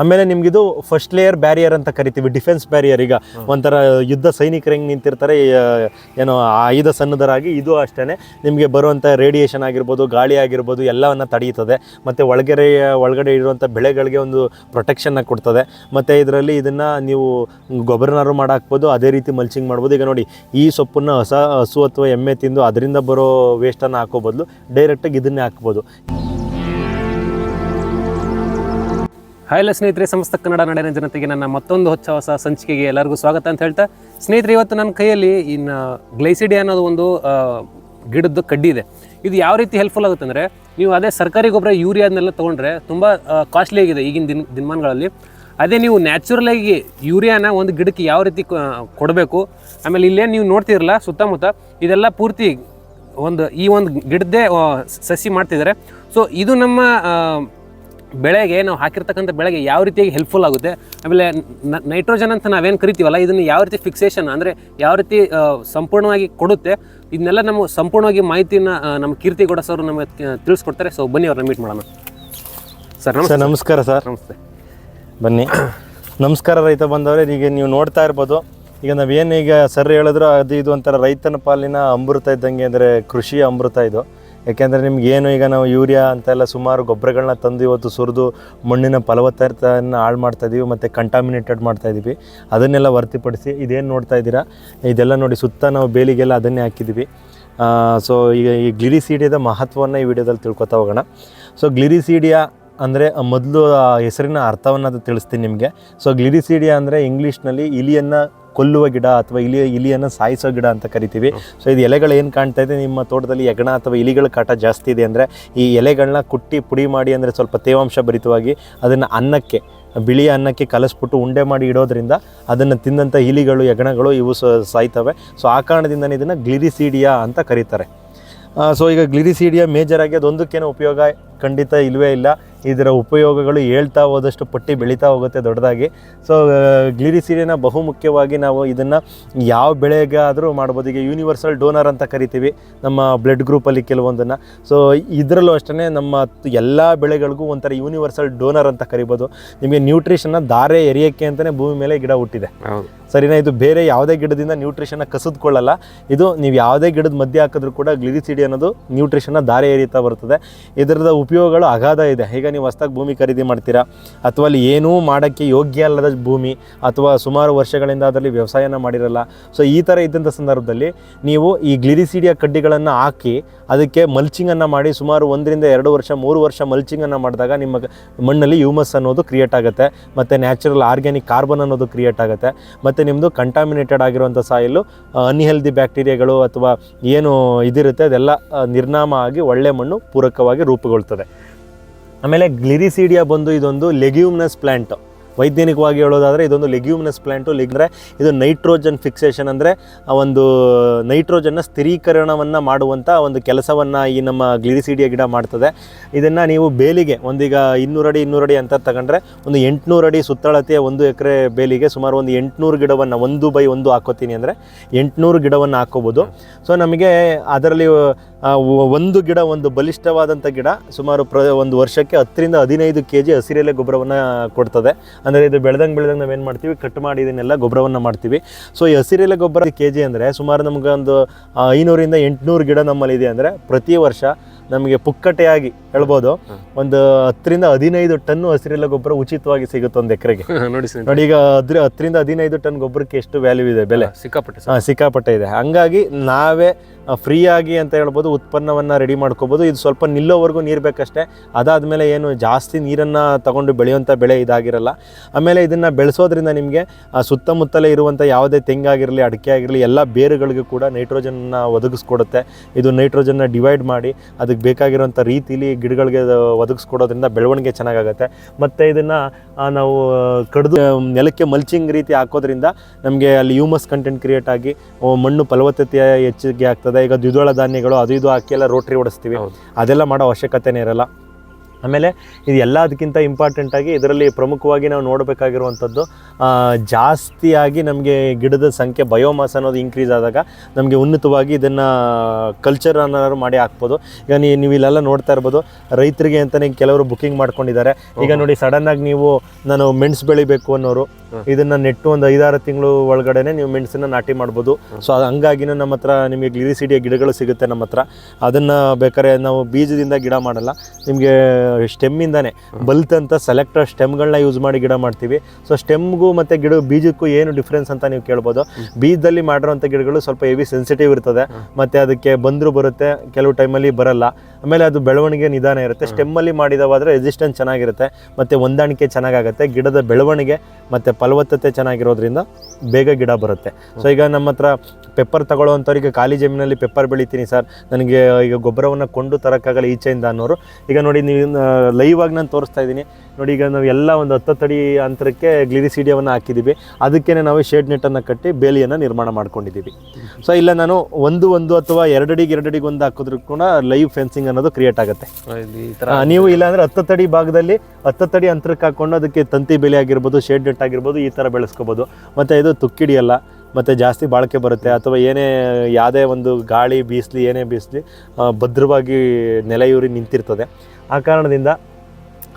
ಆಮೇಲೆ ನಿಮ್ಗಿದು first layer barrier ಅಂತ ಕರಿತೀವಿ ಡಿಫೆನ್ಸ್ ಬ್ಯಾರಿಯರ್ ಈಗ ಒಂಥರ ಯುದ್ಧ ಸೈನಿಕರು ಹೆಂಗೆ ನಿಂತಿರ್ತಾರೆ ಏನೋ ಆಯುಧ ಸನ್ನದರಾಗಿ ಇದು ಅಷ್ಟೇ ನಿಮಗೆ ಬರುವಂಥ ರೇಡಿಯೇಷನ್ ಆಗಿರ್ಬೋದು ಗಾಳಿ ಆಗಿರ್ಬೋದು ಎಲ್ಲವನ್ನ ತಡೆಯುತ್ತದೆ ಮತ್ತು ಒಳಗಡೆ ಒಳಗಡೆ ಇರುವಂಥ ಬೆಳೆಗಳಿಗೆ ಒಂದು ಪ್ರೊಟೆಕ್ಷನ್ನ ಕೊಡ್ತದೆ. ಮತ್ತು ಇದರಲ್ಲಿ ಇದನ್ನು ನೀವು ಗೊಬ್ಬರನಾರು ಮಾಡಾಕ್ಬೋದು ಅದೇ ರೀತಿ ಮಲ್ಚಿಂಗ್ ಮಾಡ್ಬೋದು. ಈಗ ನೋಡಿ ಈ ಸೊಪ್ಪನ್ನು ಹೊಸ ಹಸು ಅಥವಾ ಎಮ್ಮೆ ತಿಂದು ಅದರಿಂದ ಬರೋ ವೇಸ್ಟನ್ನು ಹಾಕೋ ಬದಲು ಡೈರೆಕ್ಟಾಗಿ ಇದನ್ನೇ ಹಾಕ್ಬೋದು. ಹಾಯ್ ಸ್ನೇಹಿತರೆ, ಸಮಸ್ತ ಕನ್ನಡ ನಾಡಿನ ಜನತೆಗೆ ನನ್ನ ಮತ್ತೊಂದು ಹೊಚ್ಚ ಹೊಸ ಸಂಚಿಕೆಗೆ ಎಲ್ಲರಿಗೂ ಸ್ವಾಗತ ಅಂತ ಹೇಳ್ತಾ, ಸ್ನೇಹಿತರೆ, ಇವತ್ತು ನನ್ನ ಕೈಯಲ್ಲಿ ಇನ್ನು ಗ್ಲೈಸಿಡಿ ಅನ್ನೋದು ಒಂದು ಗಿಡದ ಕಡ್ಡಿ ಇದೆ. ಇದು ಯಾವ ರೀತಿ ಹೆಲ್ಪ್ಫುಲ್ ಆಗುತ್ತೆ ಅಂದರೆ, ನೀವು ಅದೇ ಸರ್ಕಾರಿ ಗೊಬ್ಬರ ಯೂರಿಯಾದನ್ನೆಲ್ಲ ತೊಗೊಂಡ್ರೆ ತುಂಬ ಕಾಸ್ಟ್ಲಿ ಆಗಿದೆ ಈಗಿನ ದಿನ, ದಿನಮಾನಗಳಲ್ಲಿ. ಅದೇ ನೀವು ನ್ಯಾಚುರಲಾಗಿ ಯೂರಿಯಾನ ಒಂದು ಗಿಡಕ್ಕೆ ಯಾವ ರೀತಿ ಕೊಡಬೇಕು, ಆಮೇಲೆ ಇಲ್ಲೇ ನೀವು ನೋಡ್ತಿರಲ್ಲ ಸುತ್ತಮುತ್ತ, ಇದೆಲ್ಲ ಪೂರ್ತಿ ಒಂದು, ಈ ಒಂದು ಗಿಡದ್ದೇ ಸಸಿ ಮಾಡ್ತಿದ್ದಾರೆ. ಸೊ ಇದು ನಮ್ಮ ಬೆಳೆಗೆ ನಾವು ಹಾಕಿರ್ತಕ್ಕಂಥ ಬೆಳೆಗೆ ಯಾವ ರೀತಿಯಾಗಿ ಹೆಲ್ಪ್ಫುಲ್ ಆಗುತ್ತೆ? ಆಮೇಲೆ ನೈಟ್ರೋಜನ್ ಅಂತ ನಾವೇನು ಕರಿತೀವಲ್ಲ ಇದನ್ನು ಯಾವ ರೀತಿ ಫಿಕ್ಸೇಷನ್ ಅಂದರೆ ಯಾವ ರೀತಿ ಸಂಪೂರ್ಣವಾಗಿ ಕೊಡುತ್ತೆ ಇದನ್ನೆಲ್ಲ ನಮ್ಮ ಸಂಪೂರ್ಣವಾಗಿ ಮಾಹಿತಿನ ನಮ್ಮ ನಮ್ಮ ಕೀರ್ತಿಗೌಡ ಸರ್ ನಮಗೆ ತಿಳಿಸ್ಕೊಡ್ತಾರೆ. ಸೊ ಬನ್ನಿ ಅವ್ರನ್ನ ಮೀಟ್ ಮಾಡೋಣ. ಸರ್ ನಮಸ್ತೆ. ನಮಸ್ಕಾರ ಸರ್. ನಮಸ್ತೆ. ಬನ್ನಿ. ನಮಸ್ಕಾರ ರೈತ ಬಂದವರೇ ಈಗ ನೀವು ನೋಡ್ತಾ ಇರ್ಬೋದು. ಈಗ ನಾವೇನು ಈಗ ಸರ್ ಹೇಳಿದ್ರು ಅದು ಇದು ಒಂಥರ ರೈತನ ಪಾಲಿನ ಅಮೃತ ಇದ್ದಂಗೆ ಅಂದರೆ ಕೃಷಿ ಅಮೃತ ಇದು. ಯಾಕೆಂದರೆ ನಿಮ್ಗೆ ಏನು ಈಗ ನಾವು ಯೂರಿಯಾ ಅಂತೆಲ್ಲ ಸುಮಾರು ಗೊಬ್ಬರಗಳನ್ನ ತಂದು ಇವತ್ತು ಸುರಿದು ಮಣ್ಣಿನ ಫಲವತ್ತತೆಯನ್ನು ಹಾಳು ಮಾಡ್ತಾ ಇದೀವಿ ಮತ್ತು ಕಂಟಾಮಿನೇಟೆಡ್ ಮಾಡ್ತಾ ಇದ್ದೀವಿ ಅದನ್ನೆಲ್ಲ ವರ್ತಿಪಡಿಸಿ ಇದೇನು ನೋಡ್ತಾ ಇದ್ದೀರಾ? ಇದೆಲ್ಲ ನೋಡಿ ಸುತ್ತ ನಾವು ಬೇಲಿಗೆಲ್ಲ ಅದನ್ನೇ ಹಾಕಿದ್ದೀವಿ ಸೊ ಈಗ ಈ ಗ್ಲಿರಿಸೀಡಿಯದ ಮಹತ್ವವನ್ನು ಈ ವಿಡಿಯೋದಲ್ಲಿ ತಿಳ್ಕೊತಾ ಹೋಗೋಣ. ಸೊ ಗ್ಲಿರಿಸೀಡಿಯಾ ಅಂದರೆ ಮೊದಲು ಹೆಸರಿನ ಅರ್ಥವನ್ನು ಅದು ತಿಳಿಸ್ತೀನಿ ನಿಮಗೆ. ಸೊ ಗ್ಲಿರಿಸೀಡಿಯಾ ಅಂದರೆ ಇಂಗ್ಲೀಷ್ನಲ್ಲಿ ಇಲಿಯನ್ನು ಕೊಲ್ಲುವ ಗಿಡ ಅಥವಾ ಇಲಿ, ಇಲಿಯನ್ನು ಸಾಯಿಸೋ ಗಿಡ ಅಂತ ಕರಿತೀವಿ. ಸೊ ಇದು ಎಲೆಗಳು ಏನು ಕಾಣ್ತಾ ಇದೆ? ನಿಮ್ಮ ತೋಟದಲ್ಲಿ ಹೆಗಣ ಅಥವಾ ಇಲಿಗಳ ಕಾಟ ಜಾಸ್ತಿ ಇದೆ ಅಂದರೆ ಈ ಎಲೆಗಳನ್ನ ಕುಟ್ಟಿ ಪುಡಿ ಮಾಡಿ ಅಂದರೆ ಸ್ವಲ್ಪ ತೇವಾಂಶ ಭರಿತವಾಗಿ ಅದನ್ನು ಅನ್ನಕ್ಕೆ, ಬಿಳಿ ಅನ್ನಕ್ಕೆ ಕಲಸ್ಬಿಟ್ಟು ಉಂಡೆ ಮಾಡಿ ಇಡೋದ್ರಿಂದ ಅದನ್ನು ತಿಂದಂಥ ಇಲಿಗಳು ಹೆಗಣಗಳು ಇವು ಸಾಯ್ತವೆ. ಸೊ ಆ ಕಾರಣದಿಂದನೇ ಇದನ್ನು ಗ್ಲಿರಿಸೀಡಿಯಾ ಅಂತ ಕರೀತಾರೆ. ಸೊ ಈಗ ಗ್ಲಿರಿಸೀಡಿಯಾ ಮೇಜರ್ ಆಗಿ ಅದೊಂದಕ್ಕೇನೋ ಉಪಯೋಗ? ಖಂಡಿತ ಇಲ್ಲವೇ ಇಲ್ಲ. ಇದರ ಉಪಯೋಗಗಳು ಹೇಳ್ತಾ ಹೋದಷ್ಟು ಪಟ್ಟಿ ಬೆಳೀತಾ ಹೋಗುತ್ತೆ ದೊಡ್ಡದಾಗಿ. ಸೊ ಗ್ಲಿರಿಸೀಡಿಯಾನ ಬಹುಮುಖ್ಯವಾಗಿ ನಾವು ಇದನ್ನು ಯಾವ ಬೆಳೆಗಾದರೂ ಮಾಡ್ಬೋದು. ಈಗ ಯೂನಿವರ್ಸಲ್ ಡೋನರ್ ಅಂತ ಕರಿತೀವಿ ನಮ್ಮ ಬ್ಲಡ್ ಗ್ರೂಪಲ್ಲಿ ಕೆಲವೊಂದನ್ನು. ಸೊ ಇದರಲ್ಲೂ ಅಷ್ಟೇ ನಮ್ಮ ಎಲ್ಲ ಬೆಳೆಗಳಿಗೂ ಒಂಥರ ಯೂನಿವರ್ಸಲ್ ಡೋನರ್ ಅಂತ ಕರಿಬೋದು. ನಿಮಗೆ ನ್ಯೂಟ್ರಿಷನ್ನ ದಾರೆ ಎರಿಯೋಕ್ಕೆ ಅಂತಲೇ ಭೂಮಿ ಮೇಲೆ ಗಿಡ ಹುಟ್ಟಿದೆ. ಸರಿನಾ? ಇದು ಬೇರೆ ಯಾವುದೇ ಗಿಡದಿಂದ ನ್ಯೂಟ್ರಿಷನ್ನ ಕಸಿದ್ಕೊಳ್ಳಲ್ಲ. ಇದು ನೀವು ಯಾವುದೇ ಗಿಡದ ಮಧ್ಯೆ ಹಾಕಿದ್ರೂ ಕೂಡ ಗ್ಲಿರಿಸಿಡಿ ಅನ್ನೋದು ನ್ಯೂಟ್ರಿಷನ್ನ ದಾರಿ ಏರಿತಾ ಬರ್ತದೆ. ಇದರದ ಉಪಯೋಗಗಳು ಅಗಾಧ ಇದೆ. ಈಗ ನೀವು ಹೊಸ್ದಾಗಿ ಭೂಮಿ ಖರೀದಿ ಮಾಡ್ತೀರಾ? ಅಥವಾ ಅಲ್ಲಿ ಏನೂ ಮಾಡೋಕ್ಕೆ ಯೋಗ್ಯ ಅಲ್ಲದ ಭೂಮಿ, ಅಥವಾ ಸುಮಾರು ವರ್ಷಗಳಿಂದ ಅದರಲ್ಲಿ ವ್ಯವಸಾಯನ ಮಾಡಿರಲ್ಲ? ಸೊ ಈ ಥರ ಇದ್ದಂಥ ಸಂದರ್ಭದಲ್ಲಿ ನೀವು ಈ ಗ್ಲಿರಿಸಿಡಿಯ ಕಡ್ಡಿಗಳನ್ನು ಹಾಕಿ ಅದಕ್ಕೆ ಮಲ್ಚಿಂಗನ್ನು ಮಾಡಿ ಸುಮಾರು ಒಂದರಿಂದ ಎರಡು ವರ್ಷ, ಮೂರು ವರ್ಷ ಮಲ್ಚಿಂಗನ್ನು ಮಾಡಿದಾಗ ನಿಮ್ಮ ಮಣ್ಣಲ್ಲಿ ಹ್ಯೂಮಸ್ ಅನ್ನೋದು ಕ್ರಿಯೇಟ್ ಆಗುತ್ತೆ, ಮತ್ತು ನ್ಯಾಚುರಲ್ ಆರ್ಗ್ಯಾನಿಕ್ ಕಾರ್ಬನ್ ಅನ್ನೋದು ಕ್ರಿಯೇಟ್ ಆಗುತ್ತೆ, ಮತ್ತು ನಿಮ್ಮದು ಕಂಟಾಮಿನೇಟೆಡ್ ಆಗಿರುವಂಥ ಸಾಯಿಲು ಅನ್ಹೆಲ್ದಿ ಬ್ಯಾಕ್ಟೀರಿಯಾಗಳು ಅಥವಾ ಏನು ಇದಿರುತ್ತೆ ಅದೆಲ್ಲ ನಿರ್ನಾಮ ಆಗಿ ಒಳ್ಳೆ ಮಣ್ಣು ಪೂರಕವಾಗಿ ರೂಪುಗೊಳ್ತದೆ. ಆಮೇಲೆ ಗ್ಲಿರಿಸೀಡಿಯಾ ಬಂದು ಇದೊಂದು ಲೆಗ್ಯೂಮ್ನಸ್ ಪ್ಲ್ಯಾಂಟ್ ವೈಜ್ಞಾನಿಕವಾಗಿ ಹೇಳೋದಾದರೆ ಇದೊಂದು ಲೆಗ್ಯೂಮಿನಸ್ ಪ್ಲ್ಯಾಂಟು ಅಂದರೆ ಇದು ನೈಟ್ರೋಜನ್ ಫಿಕ್ಸೇಷನ್ ಅಂದರೆ ಒಂದು ನೈಟ್ರೋಜನ್ನ ಸ್ಥಿರೀಕರಣವನ್ನು ಮಾಡುವಂಥ ಒಂದು ಕೆಲಸವನ್ನು ಈ ನಮ್ಮ ಗ್ಲಿಡಿಸಿಡಿಯ ಗಿಡ ಮಾಡ್ತದೆ. ಇದನ್ನು ನೀವು ಬೇಲಿಗೆ ಒಂದೀಗ ಇನ್ನೂರಡಿ ಅಡಿ, ಇನ್ನೂರು ಅಡಿ ಅಂತ ತಗೊಂಡ್ರೆ ಒಂದು ಎಂಟುನೂರು ಅಡಿ ಸುತ್ತಳತೆಯ ಒಂದು ಎಕರೆ ಬೇಲಿಗೆ ಸುಮಾರು ಒಂದು ಎಂಟುನೂರು ಗಿಡವನ್ನು ಒಂದು ಬೈ ಒಂದು ಹಾಕೋತೀನಿ ಅಂದರೆ ಎಂಟುನೂರು ಗಿಡವನ್ನು ಹಾಕೋಬೋದು. ಸೊ ನಮಗೆ ಅದರಲ್ಲಿ ಒಂದು ಗಿಡ, ಒಂದು ಬಲಿಷ್ಠವಾದಂಥ ಗಿಡ ಸುಮಾರು ಪ್ರ, ಒಂದು ವರ್ಷಕ್ಕೆ ಹತ್ತರಿಂದ ಹದಿನೈದು ಕೆ ಜಿ ಹಸಿರೆಲೆ ಗೊಬ್ಬರವನ್ನು ಕೊಡ್ತದೆ. ಅಂದರೆ ಇದು ಬೆಳೆದಂಗೆ ಬೆಳೆದಂಗೆ ನಾವೇನು ಮಾಡ್ತೀವಿ? ಕಟ್ ಮಾಡಿ ಇದನ್ನೆಲ್ಲ ಗೊಬ್ಬರವನ್ನು ಮಾಡ್ತೀವಿ. ಸೊ ಈ ಹಸಿರೆಲೆ ಗೊಬ್ಬರ ಕೆ ಜಿ ಅಂದರೆ ಸುಮಾರು ನಮಗೆ ಒಂದು ಐನೂರಿಂದ ಎಂಟುನೂರು ಗಿಡ ನಮ್ಮಲ್ಲಿ ಇದೆ ಅಂದರೆ ಪ್ರತಿ ವರ್ಷ ನಮಗೆ ಪುಕ್ಕಟೆಯಾಗಿ ಹೇಳ್ಬೋದು. ಒಂದು ಹತ್ತರಿಂದ ಹದಿನೈದು ಟನ್ ಹಸಿರೆಲೆ ಗೊಬ್ಬರ ಉಚಿತವಾಗಿ ಸಿಗುತ್ತೆ ಒಂದು ಎಕರೆಗೆ. ನೋಡಿ ಸ್ನೇಹಿತರೆ. ನೋಡಿ ಈಗ ಅದ್ರ ಹತ್ತರಿಂದ ಹದಿನೈದು ಟನ್ ಗೊಬ್ಬರಕ್ಕೆ ಎಷ್ಟು ವ್ಯಾಲ್ಯೂ ಇದೆ ಬೆಲೆ? ಸಿಕ್ಕಾಪಟ್ಟೆ ಸರ್. ಹಾಂ ಸಿಕ್ಕಾಪಟ್ಟೆ ಇದೆ. ಹಂಗಾಗಿ ನಾವೇ ಫ್ರೀಯಾಗಿ ಅಂತ ಹೇಳ್ಬೋದು ಉತ್ಪನ್ನವನ್ನು ರೆಡಿ ಮಾಡ್ಕೋಬೋದು. ಇದು ಸ್ವಲ್ಪ ನಿಲ್ಲೋವರೆಗೂ ನೀರು ಬೇಕಷ್ಟೇ. ಅದಾದಮೇಲೆ ಏನು ಜಾಸ್ತಿ ನೀರನ್ನು ತಗೊಂಡು ಬೆಳೆಯುವಂಥ ಬೆಳೆ ಇದಾಗಿರಲ್ಲ. ಆಮೇಲೆ ಇದನ್ನು ಬೆಳೆಸೋದ್ರಿಂದ ನಿಮಗೆ ಸುತ್ತಮುತ್ತಲೇ ಇರುವಂಥ ಯಾವುದೇ ತೆಂಗಾಗಿರಲಿ ಅಡಿಕೆ ಆಗಿರಲಿ ಎಲ್ಲ ಬೇರುಗಳಿಗೂ ಕೂಡ ನೈಟ್ರೋಜನ್ನ ಒದಗಿಸ್ಕೊಡುತ್ತೆ. ಇದು ನೈಟ್ರೋಜನ್ನ ಡಿವೈಡ್ ಮಾಡಿ ಅದಕ್ಕೆ ಬೇಕಾಗಿರುವಂಥ ರೀತಿಲಿ ಗಿಡಗಳಿಗೆ ಒದಗಿಸ್ಕೊಡೋದ್ರಿಂದ ಬೆಳವಣಿಗೆ ಚೆನ್ನಾಗಾಗುತ್ತೆ. ಮತ್ತು ಇದನ್ನು ನಾವು ಕಡಿದು ನೆಲಕ್ಕೆ ಮಲ್ಚಿಂಗ್ ರೀತಿ ಹಾಕೋದ್ರಿಂದ ನಮಗೆ ಅಲ್ಲಿ ಹ್ಯೂಮಸ್ ಕಂಟೆಂಟ್ ಕ್ರಿಯೇಟ್ ಆಗಿ ಮಣ್ಣು ಫಲವತ್ತತೆ ಹೆಚ್ಚಿಗೆ ಆಗ್ತದೆ. ಈಗ ದ್ವಿದಳ ಧಾನ್ಯಗಳು ಅದು ಇದು ಹಾಕಿ ಎಲ್ಲ ರೋಟ್ರಿ ಓಡಿಸ್ತೀವಿ ಅದೆಲ್ಲ ಮಾಡೋ ಅವಶ್ಯಕತೆನೇ ಇರಲ್ಲ. ಆಮೇಲೆ ಇದು ಎಲ್ಲದಕ್ಕಿಂತ ಇಂಪಾರ್ಟೆಂಟಾಗಿ ಇದರಲ್ಲಿ ಪ್ರಮುಖವಾಗಿ ನಾವು ನೋಡಬೇಕಾಗಿರುವಂಥದ್ದು ಜಾಸ್ತಿಯಾಗಿ ನಮಗೆ ಗಿಡದ ಸಂಖ್ಯೆ ಬಯೋಮಾಸ್ ಅನ್ನೋದು ಇನ್ಕ್ರೀಸ್ ಆದಾಗ ನಮಗೆ ಉನ್ನತವಾಗಿ ಇದನ್ನು ಕಲ್ಚರ್ ಅನ್ನೋರು ಮಾಡಿ ಹಾಕ್ಬೋದು. ಈಗ ನೀವು ನೀವು ಇಲ್ಲೆಲ್ಲ ನೋಡ್ತಾ ಇರ್ಬೋದು ರೈತರಿಗೆ ಅಂತಲೇ ಕೆಲವರು ಬುಕ್ಕಿಂಗ್ ಮಾಡ್ಕೊಂಡಿದ್ದಾರೆ. ಈಗ ನೋಡಿ ಸಡನ್ನಾಗಿ ನೀವು ನಾನು ಮೆಣಸು ಬೆಳಿಬೇಕು ಅನ್ನೋರು ಇದನ್ನ ನೆಟ್ಟು ಒಂದು ಐದಾರು ತಿಂಗಳು ಒಳಗಡೆನೆ ನೀವು ಮೆಣಸನ್ನ ನಾಟಿ ಮಾಡ್ಬೋದು. ಸೊ ಅದು ಹಂಗಾಗಿನೂ ನಮ್ಮ ಹತ್ರ ನಿಮಗೆ ಗ್ಲಿರಿಸಿಡಿಯ ಗಿಡಗಳು ಸಿಗುತ್ತೆ ನಮ್ಮ ಹತ್ರ. ಅದನ್ನ ಬೇಕಾದ್ರೆ ನಾವು ಬೀಜದಿಂದ ಗಿಡ ಮಾಡಲ್ಲ. ನಿಮಗೆ ಸ್ಟೆಮ್ಮಿಂದಾನೆ ಬಲ್ತಂತ ಸೆಲೆಕ್ಟರ್ ಸ್ಟೆಮ್ಗಳನ್ನ ಯೂಸ್ ಮಾಡಿ ಗಿಡ ಮಾಡ್ತೀವಿ. ಸೊ ಸ್ಟೆಮ್ಗೂ ಮತ್ತು ಗಿಡ ಬೀಜಕ್ಕೂ ಏನು ಡಿಫ್ರೆನ್ಸ್ ಅಂತ ನೀವು ಕೇಳ್ಬೋದು. ಬೀಜದಲ್ಲಿ ಮಾಡಿರೋಂಥ ಗಿಡಗಳು ಸ್ವಲ್ಪ ಹೆವಿ ಸೆನ್ಸಿಟಿವ್ ಇರ್ತದೆ. ಮತ್ತು ಅದಕ್ಕೆ ಬಂದರೂ ಬರುತ್ತೆ. ಕೆಲವು ಟೈಮಲ್ಲಿ ಬರಲ್ಲ. ಆಮೇಲೆ ಅದು ಬೆಳವಣಿಗೆ ನಿಧಾನ ಇರುತ್ತೆ. ಸ್ಟೆಮ್ಮಲ್ಲಿ ಮಾಡಿದವಾದರೆ ರೆಸಿಸ್ಟೆನ್ಸ್ ಚೆನ್ನಾಗಿರುತ್ತೆ. ಮತ್ತು ಹೊಂದಾಣಿಕೆ ಚೆನ್ನಾಗಾಗುತ್ತೆ. ಗಿಡದ ಬೆಳವಣಿಗೆ ಮತ್ತು ಫಲವತ್ತತೆ ಚೆನ್ನಾಗಿರೋದ್ರಿಂದ ಬೇಗ ಗಿಡ ಬರುತ್ತೆ. ಸೊ ಈಗ ನಮ್ಮ ಹತ್ರ ಪೆಪ್ಪರ್ ತಗೊಳ್ಳೋವಂಥವ್ರಿಗೆ ಖಾಲಿ ಜಮೀನಲ್ಲಿ ಪೆಪ್ಪರ್ ಬೆಳಿತೀನಿ ಸರ್ ನನಗೆ ಈಗ ಗೊಬ್ಬರವನ್ನು ಕೊಂಡು ತರೋಕ್ಕಾಗಲ್ಲ ಈಚೆಯಿಂದ ಅನ್ನೋರು. ಈಗ ನೋಡಿ ನೀವು ಲೈವ್ ಆಗಿ ನಾನು ತೋರಿಸ್ತಾ ಇದ್ದೀನಿ. ನೋಡಿ ಈಗ ನಾವು ಎಲ್ಲ ಒಂದು ಹತ್ತಡಿ ಅಂತರಕ್ಕೆ ಗ್ಲಿರಿಸಿಡಿಯವನ್ನು ಹಾಕಿದ್ದೀವಿ ಅದಕ್ಕೇ ನಾವು ಶೇಡ್ ನೆಟ್ಟನ್ನು ಕಟ್ಟಿ ಬೇಲಿಯನ್ನು ನಿರ್ಮಾಣ ಮಾಡ್ಕೊಂಡಿದ್ದೀವಿ ಸೊ ಇಲ್ಲ ನಾನು ಒಂದು ಒಂದು ಅಥವಾ ಎರಡಡಿಗೆ ಎರಡಡಿಗೆ ಒಂದು ಹಾಕಿದ್ರು ಕೂಡ ಲೈವ್ ಫೆನ್ಸಿಂಗ್ ಅನ್ನೋದು ಕ್ರಿಯೇಟ್ ಆಗುತ್ತೆ. ನೀವು ಇಲ್ಲಾಂದ್ರೆ ಹತ್ತತ್ತಡಿ ಭಾಗದಲ್ಲಿ ಹತ್ತತ್ತಡಿ ಅಂತರಕ್ಕೆ ಹಾಕೊಂಡು ಅದಕ್ಕೆ ತಂತಿ ಬೆಲೆ ಆಗಿರ್ಬೋದು ಶೇಡ್ ನೆಟ್ ಆಗಿರ್ಬೋದು ಈ ಥರ ಬೆಳೆಸ್ಕೋಬೋದು. ಮತ್ತು ಇದು ತುಕ್ಕಿಡಿಯಲ್ಲ ಮತ್ತು ಜಾಸ್ತಿ ಬಾಳಿಕೆ ಬರುತ್ತೆ ಅಥವಾ ಏನೇ ಯಾವುದೇ ಒಂದು ಗಾಳಿ ಬೀಸಲಿ ಏನೇ ಬೀಸಲಿ ಭದ್ರವಾಗಿ ನೆಲೆಯೂರಿ ನಿಂತಿರ್ತದೆ. ಆ ಕಾರಣದಿಂದ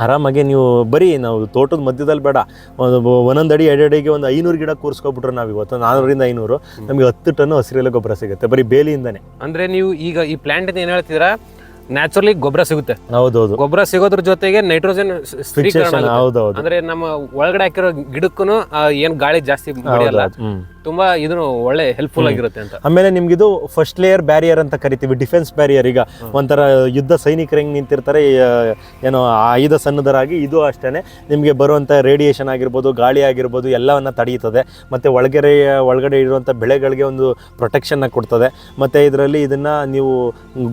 ಆರಾಮಾಗಿ ನೀವು ಬರೀ ನಾವು ತೋಟದ ಮಧ್ಯದಲ್ಲಿ ಬೇಡ ಒಂದು ಒಂದೊಂದು ಅಡಿ ಒಂದು ಐನೂರು ಗಿಡ ಕೂರಿಸ್ಕೊಬಿಟ್ರೆ ನಾವು ಇವತ್ತು ನಾನೂರಿಂದ ಐನೂರು ನಮಗೆ ಹತ್ತು ಟನ್ನು ಹಸಿರೆಲೆ ಗೊಬ್ಬರ ಸಿಗುತ್ತೆ ಬರೀ ಬೇಲಿಯಿಂದನೇ. ಅಂದರೆ ನೀವು ಈಗ ಈ ಪ್ಲ್ಯಾಂಟ್ ಏನು ಹೇಳ್ತಿದ್ದೀರಾ ನ್ಯಾಚುರಲಿ ಗೊಬ್ಬರ ಸಿಗುತ್ತೆ. ಹೌದೌದು. ಗೊಬ್ಬರ ಸಿಗೋದ್ರ ಜೊತೆಗೆ ನೈಟ್ರೋಜನ್ ಹೌದೌದು. ಅಂದ್ರೆ ನಮ್ಮ ಒಳಗಡೆ ಹಾಕಿರೋ ಗಿಡಕ್ಕೂ ಏನ್ ಗಾಳಿ ಜಾಸ್ತಿ ಬಡಿಯಲ್ಲ ತುಂಬಾ ಇದು ಒಳ್ಳೆ ಹೆಲ್ಪ್ಫುಲ್ ಆಗಿರುತ್ತೆ ಅಂತ. ಆಮೇಲೆ ನಿಮ್ಗಿದು ಫಸ್ಟ್ ಲೇಯರ್ ಬ್ಯಾರಿಯರ್ ಅಂತ ಕರಿತೀವಿ ಡಿಫೆನ್ಸ್ ಬ್ಯಾರಿಯರ್ ಈಗ ಒಂಥರ ಯುದ್ಧ ಸೈನಿಕರ ಹೆಂಗ್ ನಿಂತಿರ್ತಾರೆ ಏನೋ ಆಯುಧ ಸನ್ನದ್ಧರಾಗಿ ಇದು ಅಷ್ಟೇ ನಿಮಗೆ ಬರುವಂಥ ರೇಡಿಯೇಷನ್ ಆಗಿರ್ಬೋದು ಗಾಳಿ ಆಗಿರ್ಬೋದು ಎಲ್ಲವನ್ನ ತಡೆಯುತ್ತದೆ ಮತ್ತೆ ಒಳಗೆರೆ ಒಳಗಡೆ ಇರುವಂಥ ಬೆಳೆಗಳಿಗೆ ಒಂದು ಪ್ರೊಟೆಕ್ಷನ್ನ ಕೊಡ್ತದೆ. ಮತ್ತೆ ಇದರಲ್ಲಿ ಇದನ್ನ ನೀವು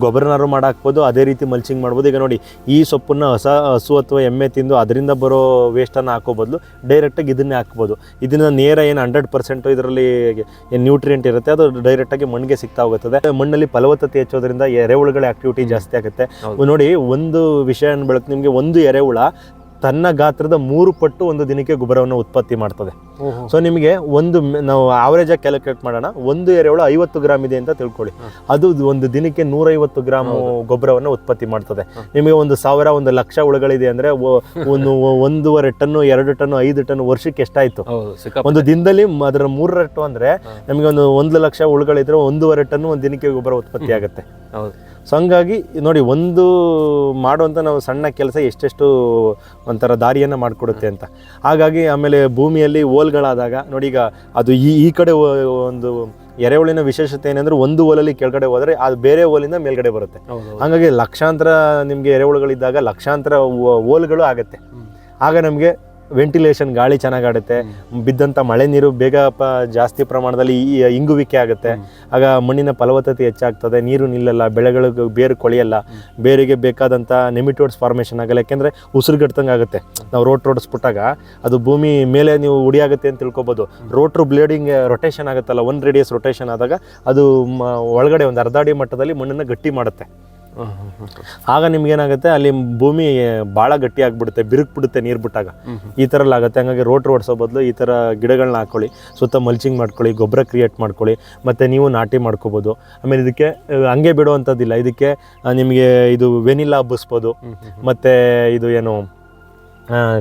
ಗೊಬ್ಬರನಾರು ಮಾಡಾಕ್ಬೋದು ಅದೇ ರೀತಿ ಮಲ್ಚಿಂಗ್ ಮಾಡ್ಬೋದು. ಈಗ ನೋಡಿ ಈ ಸೊಪ್ಪನ್ನು ಹೊಸ ಹಸು ಅಥವಾ ಎಮ್ಮೆ ತಿಂದು ಅದರಿಂದ ಬರೋ ವೇಸ್ಟನ್ನು ಹಾಕೋ ಬದಲು ಡೈರೆಕ್ಟಾಗಿ ಇದನ್ನೇ ಹಾಕ್ಬೋದು. ಇದನ್ನು ನೇರ ಏನು ಹಂಡ್ರೆಡ್ ಪರ್ಸೆಂಟು ಇದರಲ್ಲಿ ಏನು ನ್ಯೂಟ್ರಿಯೆಂಟ್ ಇರುತ್ತೆ ಅದು ಡೈರೆಕ್ಟಾಗಿ ಮಣ್ಣಿಗೆ ಸಿಗ್ತಾ ಹೋಗುತ್ತದೆ. ಮಣ್ಣಲ್ಲಿ ಫಲವತ್ತತೆ ಹೆಚ್ಚೋದ್ರಿಂದ ಎರೆಹುಳುಗಳ ಆಕ್ಟಿವಿಟಿ ಜಾಸ್ತಿ ಆಗುತ್ತೆ. ನೋಡಿ ಒಂದು ವಿಷಯನ ಬೆಳಕು ನಿಮಗೆ ಒಂದು ಎರೆಹುಳ ತನ್ನ ಗಾತ್ರದ ಮೂರು ಪಟ್ಟು ಒಂದು ದಿನಕ್ಕೆ ಗೊಬ್ಬರವನ್ನು ಉತ್ಪತ್ತಿ ಮಾಡ್ತದೆ. ಸೊ ನಿಮಗೆ ಒಂದು ನಾವು ಆವರೇಜ್ ಆಗಿ ಕ್ಯಾಲ್ಕುಲೇಟ್ ಮಾಡೋಣ. ಒಂದು ಎರೆಹುಳು ಐವತ್ತು ಗ್ರಾಮ್ ಇದೆ ಅಂತ ತಿಳ್ಕೊಳ್ಳಿ. ಅದು ಒಂದು ದಿನಕ್ಕೆ ನೂರೈವತ್ತು ಗ್ರಾಮ್ ಗೊಬ್ಬರವನ್ನು ಉತ್ಪತ್ತಿ ಮಾಡ್ತದೆ. ನಿಮಗೆ ಒಂದು ಸಾವಿರ ಒಂದು ಲಕ್ಷ ಹುಳುಗಳಿದೆ ಅಂದ್ರೆ ಒಂದು ಒಂದೂವರೆ ಟನ್ನು ಎರಡು ಟನ್ನು ಐದು ಟನ್ ವರ್ಷಕ್ಕೆ ಎಷ್ಟಾಯ್ತು. ಒಂದು ದಿನದಲ್ಲಿ ಅದರ ಅದರ ಮೂರರಟ್ಟು ಅಂದ್ರೆ ನಿಮಗೆ ಒಂದು ಒಂದು ಲಕ್ಷ ಹುಳುಗಳಿದ್ರೆ ಒಂದೂವರೆ ಟನ್ ಒಂದು ದಿನಕ್ಕೆ ಗೊಬ್ಬರ ಉತ್ಪತ್ತಿ ಆಗುತ್ತೆ. ಹೌದು. ಸೊ ಹಂಗಾಗಿ ನೋಡಿ ಒಂದು ಮಾಡುವಂಥ ನಾವು ಸಣ್ಣ ಕೆಲಸ ಎಷ್ಟೆಷ್ಟು ಒಂಥರ ದಾರಿಯನ್ನು ಮಾಡಿಕೊಡುತ್ತೆ ಅಂತ. ಹಾಗಾಗಿ ಆಮೇಲೆ ಭೂಮಿಯಲ್ಲಿ ಓಲ್ಗಳಾದಾಗ ನೋಡಿ ಈಗ ಅದು ಈ ಈ ಕಡೆ ಒಂದು ಎರೆಹುಳಿನ ವಿಶೇಷತೆ ಏನಂದ್ರೆ ಒಂದು ಓಲಲ್ಲಿ ಕೆಳಗಡೆ ಹೋದರೆ ಅದು ಬೇರೆ ಓಲಿಂದ ಮೇಲ್ಗಡೆ ಬರುತ್ತೆ. ಹಾಗಾಗಿ ಲಕ್ಷಾಂತರ ನಿಮಗೆ ಎರೆಹುಳುಗಳಿದ್ದಾಗ ಲಕ್ಷಾಂತರ ಓಲ್ಗಳು ಆಗುತ್ತೆ. ಆಗ ನಮಗೆ ವೆಂಟಿಲೇಷನ್ ಗಾಳಿ ಚೆನ್ನಾಗಾಡುತ್ತೆ. ಬಿದ್ದಂಥ ಮಳೆ ನೀರು ಬೇಗ ಪ ಜಾಸ್ತಿ ಪ್ರಮಾಣದಲ್ಲಿ ಇಂಗುವಿಕೆ ಆಗುತ್ತೆ. ಆಗ ಮಣ್ಣಿನ ಫಲವತ್ತತೆ ಹೆಚ್ಚಾಗ್ತದೆ. ನೀರು ನಿಲ್ಲಲ್ಲ, ಬೆಳೆಗಳಿಗೆ ಬೇರು ಕೊಳೆಯಲ್ಲ. ಬೇರಿಗೆ ಬೇಕಾದಂಥ ನೆಮಿಟೋಡ್ಸ್ ಫಾರ್ಮೇಷನ್ ಆಗಲ್ಲ. ಯಾಕೆಂದರೆ ಉಸಿರುಗಟ್ಟಂಗೆ ಆಗುತ್ತೆ ನಾವು ರೋಟ್ ರೋಡಿಸ್ಬಿಟ್ಟಾಗ ಅದು ಭೂಮಿ ಮೇಲೆ ನೀವು ಉಡಿಯಾಗುತ್ತೆ ಅಂತ ತಿಳ್ಕೊಬೋದು. ರೋಟ್ರು ಬ್ಲೇಡಿಂಗ್ ರೊಟೇಷನ್ ಆಗುತ್ತಲ್ಲ. ಒನ್ ರೇಡಿಯಸ್ ರೊಟೇಷನ್ ಆದಾಗ ಅದು ಒಳಗಡೆ ಒಂದು ಅರ್ಧ ಅಡಿ ಮಟ್ಟದಲ್ಲಿ ಮಣ್ಣನ್ನು ಗಟ್ಟಿ ಮಾಡುತ್ತೆ. ಆಗ ನಿಮ್ಗೇನಾಗುತ್ತೆ ಅಲ್ಲಿ ಭೂಮಿ ಭಾಳ ಗಟ್ಟಿ ಆಗಿಬಿಡುತ್ತೆ ಬಿರುಕು ಬಿಡುತ್ತೆ ನೀರು ಬಿಟ್ಟಾಗ. ಈ ಥರ ಎಲ್ಲ ಆಗುತ್ತೆ ಹಂಗಾಗಿ ರೋಟ್ ಓಡಿಸೋ ಬದಲು ಈ ಥರ ಗಿಡಗಳನ್ನ ಹಾಕೊಳ್ಳಿ ಸುತ್ತ ಮಲ್ಚಿಂಗ್ ಮಾಡ್ಕೊಳ್ಳಿ ಗೊಬ್ಬರ ಕ್ರಿಯೇಟ್ ಮಾಡ್ಕೊಳ್ಳಿ ಮತ್ತು ನೀವು ನಾಟಿ ಮಾಡ್ಕೋಬೋದು ಆಮೇಲೆ ಇದಕ್ಕೆ ಹಂಗೆ ಬಿಡುವಂಥದ್ದಿಲ್ಲ ಇದಕ್ಕೆ ನಿಮಗೆ ಇದು ವೆನಿಲಾ ಹಬ್ಬಿಸ್ಬೋದು. ಮತ್ತು ಇದು ಏನು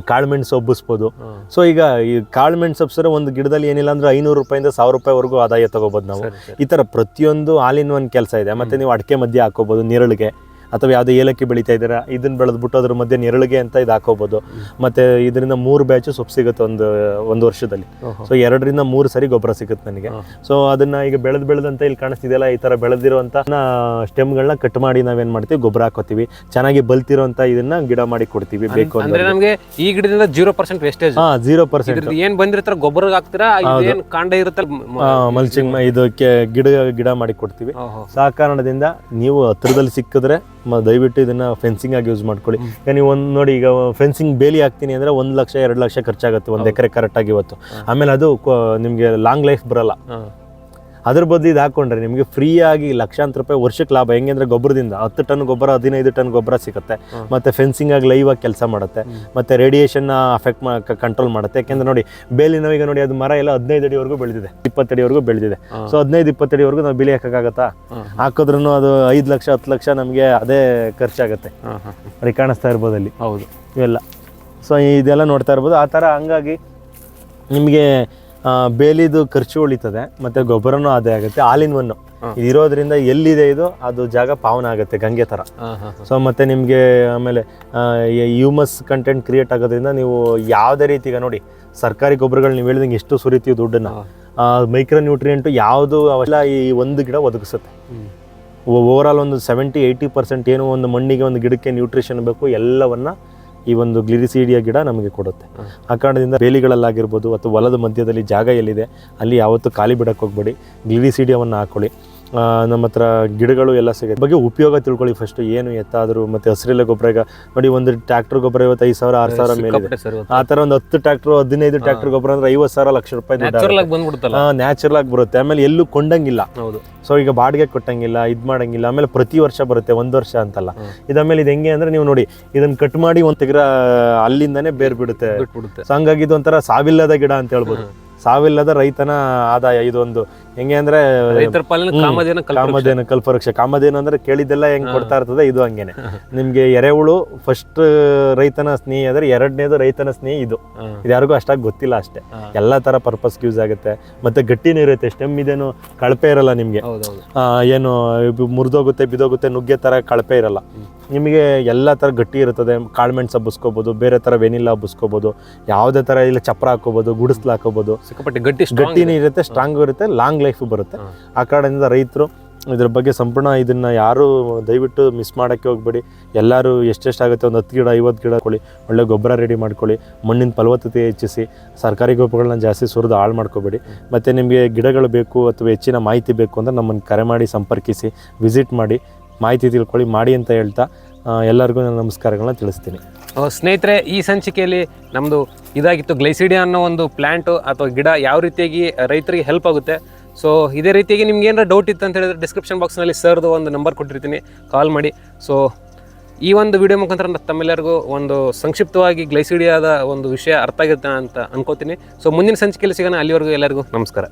ಕಾಳುಮೆಣಸು ಒಬ್ಬಿಸ್ಬೋದು. ಸೊ ಈಗ ಈ ಕಾಳುಮೆಣಸು ಹಬ್ಸಿದ್ರೆ ಒಂದು ಗಿಡದಲ್ಲಿ ಏನಿಲ್ಲ ಅಂದ್ರೆ ಐನೂರು ರೂಪಾಯಿಂದ ಸಾವಿರ ರೂಪಾಯಿವರೆಗೂ ಆದಾಯ ತಗೋಬೋದು ನಾವು. ಈ ಥರ ಪ್ರತಿಯೊಂದು ಹಾಲಿನ ಒಂದು ಕೆಲಸ ಇದೆ. ಮತ್ತು ನೀವು ಅಡಿಕೆ ಮಧ್ಯೆ ಹಾಕೋಬೋದು ನೆರಳಿಗೆ. ಅಥವಾ ಯಾವುದೇ ಏಲಕ್ಕಿ ಬೆಳೀತಾ ಇದ್ದೀರಾ ಇದನ್ನ ಬೆಳೆದ್ಬಿಟ್ಟು ಅದ್ರ ಮಧ್ಯೆ ನೆರಳಿಗೆ ಅಂತ ಇದು ಹಾಕೋಬೋದು ಮತ್ತೆ ಇದರಿಂದ ಮೂರು ಬ್ಯಾಚು ಸೊಪ್ಪು ಸಿಗುತ್ತೆ ಒಂದು ಒಂದು ವರ್ಷದಲ್ಲಿ. ಸೊ ಎರಡರಿಂದ ಮೂರು ಸರಿ ಗೊಬ್ಬರ ಸಿಗುತ್ತೆ ನನಗೆ. ಸೊ ಅದನ್ನ ಈಗ ಬೆಳೆದು ಬೆಳೆದಂತ ಇಲ್ಲಿ ಕಾಣಿಸ್ತಿದೆಯಲ್ಲ ಈ ಥರ ಬೆಳೆದಿರುವಂಥ ಸ್ಟೆಮ್ಗಳನ್ನ ಕಟ್ ಮಾಡಿ ನಾವೇನ್ ಮಾಡ್ತೀವಿ ಗೊಬ್ಬರ ಹಾಕೋತೀವಿ ಚೆನ್ನಾಗಿ ಬಲ್ತಿರೋಂಥ ಇದನ್ನ ಗಿಡ ಮಾಡಿ ಕೊಡ್ತೀವಿ ಬೇಕು ಅಂದ್ರೆ ನಮಗೆ ಈ ಗಿಡದಿಂದ ಜೀರೋ ಪರ್ಸೆಂಟ್ ವೇಸ್ಟೇಜ್ ಹಾಂ ಜೀರೋ ಪರ್ಸೆಂಟ್ ಏನ್ ಬಂದಿರ್ತಾರ ಗೊಬ್ಬರ ಹಾಕ್ತೀರಾ ಏನ್ ಕಾಂಡ ಇರುತ್ತೆ ಮಲ್ಚಿಂಗ್ ಇದಕ್ಕೆ ಗಿಡ ಗಿಡ ಮಾಡಿ ಕೊಡ್ತೀವಿ. ಸಾಕಾರಣದಿಂದ ಆ ಕಾರಣದಿಂದ ನೀವು ಹತ್ರದಲ್ಲಿ ಸಿಕ್ಕಿದ್ರೆ ಮ- ದಯವಿಟ್ಟು ಇದನ್ನ ಫೆನ್ಸಿಂಗ್ ಆಗಿ ಯೂಸ್ ಮಾಡ್ಕೊಳ್ಳಿ. ಈಗ ನೀವು ಒಂದು ನೋಡಿ ಈಗ ಫೆನ್ಸಿಂಗ್ ಬೇಲಿ ಹಾಕ್ತೀನಿ ಅಂದ್ರೆ ಒಂದು ಲಕ್ಷ ಎರಡು ಲಕ್ಷ ಖರ್ಚಾಗುತ್ತೆ ಒಂದು ಎಕರೆ ಕರೆಕ್ಟಾಗಿ ಇವತ್ತು. ಆಮೇಲೆ ಅದು ನಿಮಗೆ ಲಾಂಗ್ ಲೈಫ್ ಬರಲ್ಲ. ಅದ್ರ ಬದಲು ಇದು ಹಾಕ್ಕೊಂಡ್ರೆ ನಿಮಗೆ ಫ್ರೀಯಾಗಿ ಲಕ್ಷಾಂತರ ರೂಪಾಯಿ ವರ್ಷಕ್ಕೆ ಲಾಭ. ಹೆಂಗೆ ಅಂದರೆ ಗೊಬ್ಬರದಿಂದ ಹತ್ತು ಟನ್ ಗೊಬ್ಬರ ಹದಿನೈದು ಟನ್ ಗೊಬ್ಬರ ಸಿಗುತ್ತೆ. ಮತ್ತು ಫೆನ್ಸಿಂಗ್ ಆಗಿ ಲೈವ್ ಆಗಿ ಕೆಲಸ ಮಾಡುತ್ತೆ. ಮತ್ತು ಮತ್ತೆ ರೇಡಿಯೇಷನ್ ಮಾ ಕಂಟ್ರೋಲ್ ಮಾಡುತ್ತೆ. ಯಾಕೆಂದ್ರೆ ನೋಡಿ ಬೇಲಿ ಈಗ ನೋಡಿ ಅದು ಮರ ಎಲ್ಲ ಹದಿನೈದು ಅಡಿವರೆಗೂ ಬೆಳೆದಿದೆ. ಇಪ್ಪತ್ತಡಿವರೆಗೂ ಬೆಳೆದಿದೆ. ಸೊ ಹದಿನೈದು ಇಪ್ಪತ್ತಡಿವರೆಗೂ ನಾವು ಬೆಳಿ ಹಾಕೋಕ್ಕಾಗತ್ತಾ? ಹಾಕಿದ್ರೂ ಅದು ಐದು ಲಕ್ಷ ಹತ್ತು ಲಕ್ಷ ನಮಗೆ ಅದೇ ಖರ್ಚಾಗುತ್ತೆ. ನೋಡಿ ಕಾಣಿಸ್ತಾ ಇರ್ಬೋದು ಅಲ್ಲಿ. ಹೌದು. ಇವೆಲ್ಲ. ಸೊ ಇದೆಲ್ಲ ನೋಡ್ತಾ ಇರ್ಬೋದು. ಆ ಥರ ಹಂಗಾಗಿ ನಿಮಗೆ ಬೇಲಿದು ಖರ್ಚು ಉಳಿತದೆ ಮತ್ತೆ ಗೊಬ್ಬರನೂ ಅದೇ ಆಗುತ್ತೆ ಆಲಿನ್ ಒನ್. ಇರೋದ್ರಿಂದ ಎಲ್ಲಿದೆ ಇದು ಅದು ಜಾಗ ಪಾವನ ಆಗುತ್ತೆ ಗಂಗೆ ಹಾ. ಸೊ ಮತ್ತೆ ನಿಮಗೆ ಆಮೇಲೆ ಹ್ಯೂಮಸ್ ಕಂಟೆಂಟ್ ಕ್ರಿಯೇಟ್ ಆಗೋದ್ರಿಂದ ನೀವು ಯಾವುದೇ ರೀತಿ ಈಗ ನೋಡಿ ಸರ್ಕಾರಿ ಗೊಬ್ಬರಗಳು ನೀವು ಹೇಳಿದಂಗೆ ಎಷ್ಟು ಸುರಿತೀವಿ ದುಡ್ಡನ್ನು. ಮೈಕ್ರೋ ನ್ಯೂಟ್ರಿಯೆಂಟು ಯಾವುದು ಅವೆಲ್ಲ ಈ ಒಂದು ಗಿಡ ಒದಗಿಸುತ್ತೆ ಓವರ್ ಆಲ್ ಒಂದು ಸೆವೆಂಟಿ ಏಯ್ಟಿ ಪರ್ಸೆಂಟ್ ಏನು ಒಂದು ಮಣ್ಣಿಗೆ ಒಂದು ಗಿಡಕ್ಕೆ ನ್ಯೂಟ್ರಿಷನ್ ಬೇಕು ಎಲ್ಲವನ್ನ ಈ ಒಂದು ಗ್ಲಿರಿಸೀಡಿಯ ಗಿಡ ನಮಗೆ ಕೊಡುತ್ತೆ. ಆ ಕಾರಣದಿಂದ ಬೇಲಿಗಳಲ್ಲಾಗಿರ್ಬೋದು ಅಥವಾ ಹೊಲದ ಮಧ್ಯದಲ್ಲಿ ಜಾಗ ಎಲ್ಲಿದೆ ಅಲ್ಲಿ ಯಾವತ್ತೂ ಖಾಲಿ ಬಿಡಕ್ಕೆ ಹೋಗ್ಬೇಡಿ. ಗ್ಲಿರಿಸೀಡಿಯವನ್ನು ಹಾಕೊಳ್ಳಿ. ನಮ್ಮ ಹತ್ರ ಗಿಡಗಳು ಎಲ್ಲ ಸಿಗುತ್ತೆ. ಬಗ್ಗೆ ಉಪಯೋಗ ತಿಳ್ಕೊಳ್ಳಿ ಫಸ್ಟ್ ಏನು ಎತ್ತಾದರೂ ಮತ್ತು ಹಸಿರೆಲೆ ಗೊಬ್ಬರ ಈಗ ನೋಡಿ ಒಂದು ಟ್ರ್ಯಾಕ್ಟರ್ ಗೊಬ್ಬರ ಇವತ್ತು ಐದು ಸಾವಿರ ಆರು ಸಾವಿರ ಮೇಲೆ ಆ ಥರ ಒಂದು ಹತ್ತು ಟ್ರ್ಯಾಕ್ಟರ್ ಹದಿನೈದು ಟ್ರ್ಯಾಕ್ಟರ್ ಗೊಬ್ಬರ ಅಂದ್ರೆ ಐವತ್ತು ಸಾವಿರ ಲಕ್ಷ ರೂಪಾಯಿ ನ್ಯಾಚುರಲ್ ಆಗಿ ಬಂದ್ಬಿಡುತ್ತಲ್ಲ? ನ್ಯಾಚುರಲ್ ಆಗಿ ಬರುತ್ತೆ. ಆಮೇಲೆ ಎಲ್ಲೂ ಕೊಂಡಂಗಿಲ್ಲ. ಹೌದು. ಸೊ ಈಗ ಬಾಡಿಗೆ ಕೊಟ್ಟಂಗಿಲ್ಲ ಇದು ಮಾಡಂಗಿಲ್ಲ ಆಮೇಲೆ ಪ್ರತಿ ವರ್ಷ ಬರುತ್ತೆ ಒಂದು ವರ್ಷ ಅಂತಲ್ಲ. ಇದಾದ್ಮೇಲೆ ಇದು ಹೆಂಗೆ ಅಂದ್ರೆ ನೀವು ನೋಡಿ ಇದನ್ನ ಕಟ್ ಮಾಡಿ ಒಂದು ತೆಗ್ರ ಅಲ್ಲಿಂದಾನೇ ಬೇರ್ ಬಿಡುತ್ತೆ ಹಂಗಾಗಿ ಇದೊಂಥರ ಸಾವಿಲ್ಲದ ಗಿಡ ಅಂತ ಹೇಳ್ಬೋದು. ಸಾವಿಲ್ಲದ ರೈತನ ಆದಾಯ ಇದೊಂದು. ಹೆಂಗೆ ಅಂದ್ರೆ ರೈತರ ಪಾಲನೆ. ಕಾಮಧೇನು. ಕಾಮಧೇನು ಕಲ್ಪವೃಕ್ಷ. ಕಾಮಧೇನು ಅಂದ್ರೆ ಕೇಳಿದ್ದೆಲ್ಲ ಹೆಂಗ್ ಕೊಡ್ತಾ ಇರ್ತದೆ ಇದು ಹಂಗೇನೆ. ನಿಮ್ಗೆ ಎರೆಹುಳು ಫಸ್ಟ್ ರೈತನ ಸ್ನೇಹಿ ಅಂದ್ರೆ ಎರಡನೇದು ರೈತನ ಸ್ನೇಹಿ ಇದು. ಇದು ಯಾರಿಗೂ ಅಷ್ಟಾಗಿ ಗೊತ್ತಿಲ್ಲ ಅಷ್ಟೇ. ಎಲ್ಲಾ ತರ ಪರ್ಪಸ್ ಯೂಸ್ ಆಗುತ್ತೆ. ಮತ್ತೆ ಗಟ್ಟಿನೂ ಇರುತ್ತೆ ಸ್ಟೆಮ್ ಇದೇನು ಕಳಪೆ ಇರಲ್ಲ ನಿಮ್ಗೆ. ಏನು ಮುರಿದೋಗುತ್ತೆ ಬಿದೋಗುತ್ತೆ ನುಗ್ಗೆ ತರ ಕಳಪೆ ಇರಲ್ಲ. ನಿಮಗೆ ಎಲ್ಲ ಥರ ಗಟ್ಟಿ ಇರ್ತದೆ ಕಾಳ್ಮೆಣ್ಸ್ ಹಬ್ಬಿಸ್ಕೋಬೋದು ಬೇರೆ ಥರ ವೆನಿಲ್ಲ ಹಬ್ಬಿಸ್ಕೋಬೋದು ಯಾವುದೇ ಥರ ಇಲ್ಲ ಚಪ್ರ ಹಾಕೋಬೋದು ಗುಡಿಸ್ಲು ಹಾಕೋಬೋದು ಸಿಕ್ಕಾಪಟ್ಟೆ ಗಟ್ಟಿ ಗಟ್ಟಿನೂ ಇರುತ್ತೆ ಸ್ಟ್ರಾಂಗ್ ಇರುತ್ತೆ ಲಾಂಗ್ ಲೈಫ್ ಬರುತ್ತೆ. ಆ ಕಾರಣದಿಂದ ರೈತರು ಇದ್ರ ಬಗ್ಗೆ ಸಂಪೂರ್ಣ ಇದನ್ನ ಯಾರು ದಯವಿಟ್ಟು ಮಿಸ್ ಮಾಡೋಕ್ಕೆ ಹೋಗ್ಬೇಡಿ. ಎಲ್ಲರೂ ಎಷ್ಟೆಷ್ಟಾಗುತ್ತೆ ಒಂದು ಹತ್ತು ಗಿಡ ಐವತ್ತು ಗಿಡ ಕೊಳ್ಳಿ ಒಳ್ಳೆ ಗೊಬ್ಬರ ರೆಡಿ ಮಾಡ್ಕೊಳ್ಳಿ. ಮಣ್ಣಿನ ಫಲವತ್ತತೆ ಹೆಚ್ಚಿಸಿ ಸರ್ಕಾರಿ ಗೊಬ್ಬರಗಳನ್ನ ಜಾಸ್ತಿ ಸುರಿದು ಹಾಳು ಮಾಡ್ಕೋಬೇಡಿ. ಮತ್ತು ನಿಮಗೆ ಗಿಡಗಳು ಬೇಕು ಅಥವಾ ಹೆಚ್ಚಿನ ಮಾಹಿತಿ ಬೇಕು ಅಂದರೆ ನಮ್ಮನ್ನು ಕರೆ ಮಾಡಿ ಸಂಪರ್ಕಿಸಿ ವಿಸಿಟ್ ಮಾಡಿ ಮಾಹಿತಿ ತಿಳ್ಕೊಳ್ಳಿ ಮಾಡಿ ಅಂತ ಹೇಳ್ತಾ ಎಲ್ಲರಿಗೂ ನಾನು ನಮಸ್ಕಾರಗಳನ್ನ ತಿಳಿಸ್ತೀನಿ. ಸ್ನೇಹಿತರೆ ಈ ಸಂಚಿಕೆಯಲ್ಲಿ ನಮ್ಮದು ಇದಾಗಿತ್ತು ಗ್ಲೈಸಿಡಿಯಾ ಅನ್ನೋ ಒಂದು ಪ್ಲ್ಯಾಂಟು ಅಥವಾ ಗಿಡ ಯಾವ ರೀತಿಯಾಗಿ ರೈತರಿಗೆ ಹೆಲ್ಪ್ ಆಗುತ್ತೆ? ಸೊ ಇದೇ ರೀತಿಯಾಗಿ ನಿಮ್ಗೆ ಏನಾರ ಡೌಟ್ ಇತ್ತು ಅಂತ ಹೇಳಿದ್ರೆ ಡಿಸ್ಕ್ರಿಪ್ಷನ್ ಬಾಕ್ಸ್ನಲ್ಲಿ ಸರ್ದು ಒಂದು ನಂಬರ್ ಕೊಟ್ಟಿರ್ತೀನಿ. ಕಾಲ್ ಮಾಡಿ. ಸೊ ಈ ಒಂದು ವಿಡಿಯೋ ಮುಖಾಂತರ ತಮ್ಮೆಲ್ಲರಿಗೂ ಒಂದು ಸಂಕ್ಷಿಪ್ತವಾಗಿ ಗ್ಲೈಸಿಡಿಯಾದ ಒಂದು ವಿಷಯ ಅರ್ಥ ಆಗುತ್ತೆ ಅಂತ ಅನ್ಕೋತೀನಿ. ಸೊ ಮುಂದಿನ ಸಂಚಿಕೆಯಲ್ಲಿ ಸಿಗೋಣ. ಅಲ್ಲಿವರೆಗೂ ಎಲ್ಲರಿಗೂ ನಮಸ್ಕಾರ.